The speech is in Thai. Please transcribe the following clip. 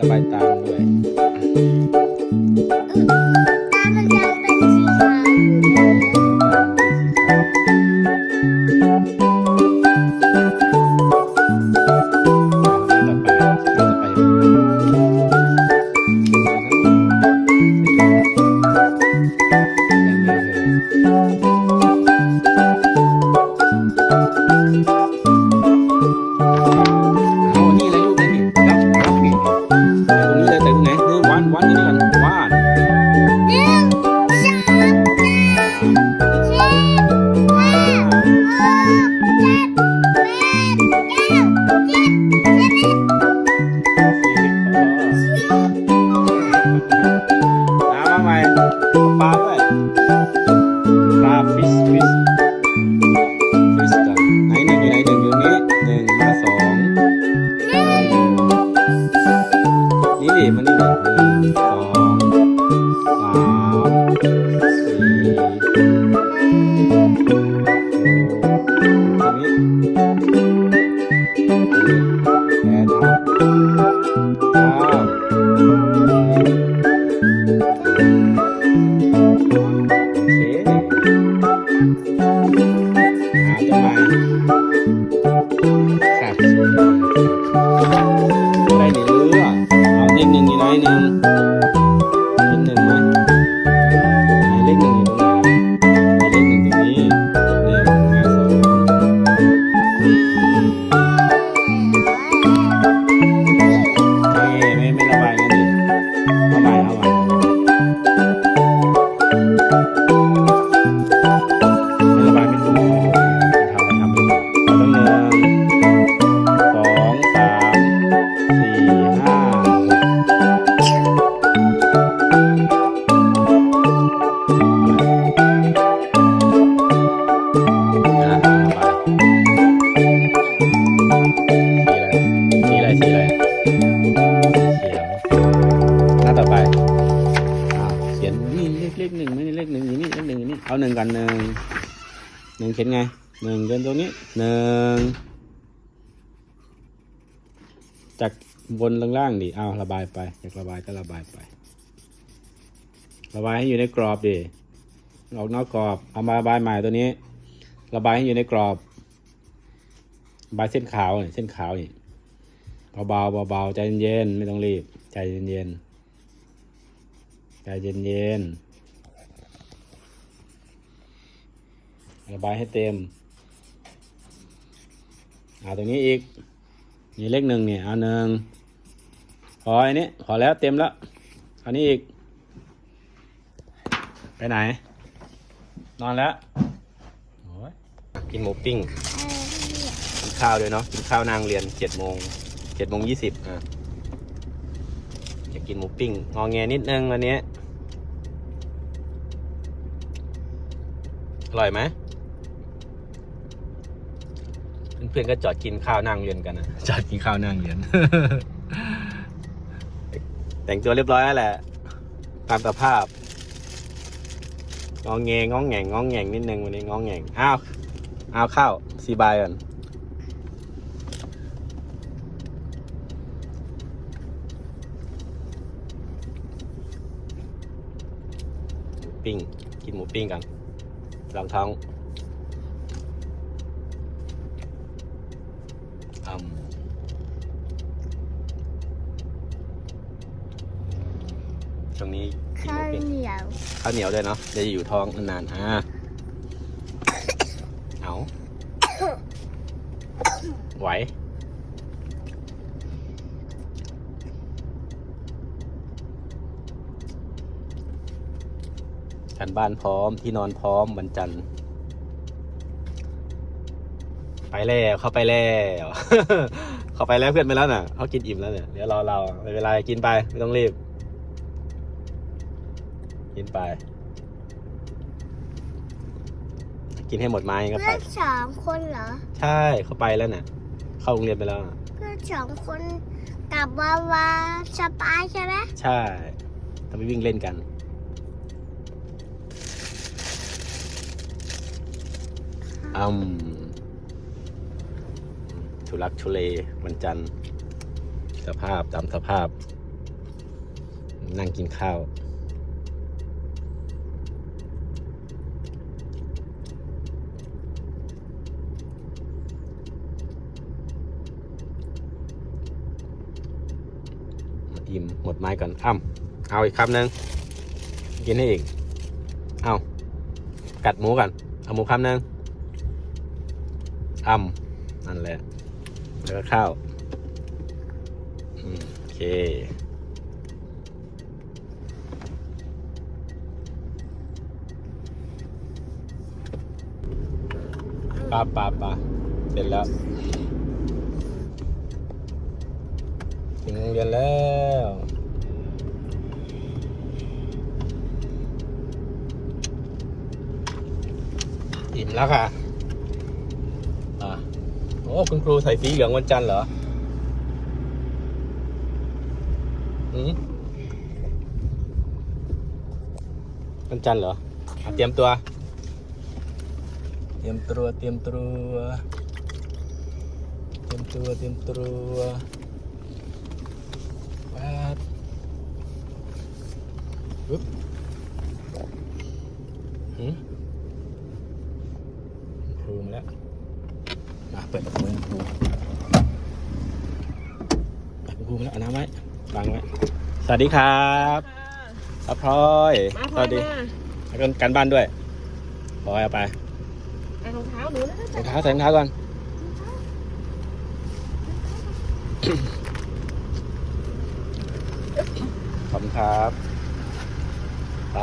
ระบายตามด้วย ปล เหนึ่งเขียนไงหนึ่งเดินตรงนี้หนึ่งจากบนลงล่างดิเอาระบายไปจากระบายก็ระบายไป ระบายให้อยู่ในกรอบดิออกนอกกรอบเอามาระบายใหม่ตัวนี้ ระบายให้อยู่ในกรอบระบายเส้นขาวนี่เส้นขาวนี่เบาๆเบาๆใจเย็นๆไม่ต้องรีบ ใจเย็นๆใจเย็นๆ ระบายให้เต็มเอาตรงนี้อีกนี่เลขหนึ่งเนี่ยเอาหนึ่งพออันนี้พอแล้วเต็มแล้วอานี้อีก ไปไหน นอนแล้วกินหมูปิ้งกินข้าวด้วยเนาะกินข้าวนางเรียนเจ็ดโมงเจ็ดโมงยี่สิบอะอยากกินหมูปิ้งงอแงนิดนึงวันนี้อร่อยไหมเพื่อนๆก็จอดกินข้าวนางเรียนกันนะจอดกินข้าวนางเรียน แต่งตัวเรียบร้อยแล้วแหละตามสภาพงองแงงองแงงงองแงงนิดนึงวันนี้งองแงงอ้าวอ้าวข้าวซีบายก่อนหมูปิ้งกินหมูปิ้งกันลองท้อง อืมช่วงนี้กินหข้ามูวปิ้งเหนียวข้าวเหนียวด้วยเนาะจะอยู่ท้องนานๆอ่าเอา ไหว กันบ้านพร้อมที่นอนพร้อมวันจันทร์ ไปแล้วเข้าไปแล้วเขาไปแล้วเพื่อนไปแล้วน่ะเขากินอิ่มแล้วเนี่ยเดี๋ยวรอเราไม่เป็นไรกินไปไม่ต้องรีบ กินไป กินให้หมดไม้ก็เพื่ไปอนสองคนเหรอ ใช่เขาไปแล้วน่ะ เข้าโรงเรียนไปแล้วน่ะเพื่อนสองคนกับวาวาสปายใช่ไหมใช่ต้องไปวิ่งเล่นกัน อืม ทุลักทุเลวันจันทร์สภาพตามสภาพ นั่งกินข้าว อิ่มหมดไม้ก่อนอ้ำเอาอีกคำหนึ่งกินให้อีก เอากัดหมูก่อนเอาหมูคำหนึ่งอ้ำนั่นแหละ แล้วก็ข้าวโอเค ปลาปลาปลาเสร็จแล้วถึงโรงเรียนแล้วอิ่มแล้วค่ะ อ้คุณครูใส่สีเหลืองวันจันทร์เหรออืมวันจันทร์เหรออะเตรียมตัว เตรียมตัว เตรียมตัว เตรียมตัว เตรียมตัววัดปึ๊บหืมครูมาแล้ว มาเปิดประตูให้ ครูไปคุณครูมาแล้วเอาน้ำไว้วางไว้ สวัสดีครับป้าพลอยมาสพลอวัยสดีมาแล้วก็การบ้านด้วยพลอยเอาไปเอารองเท้าหนูนะรองเท้าใส่รองเท้าก่อนขอบคุณครับไป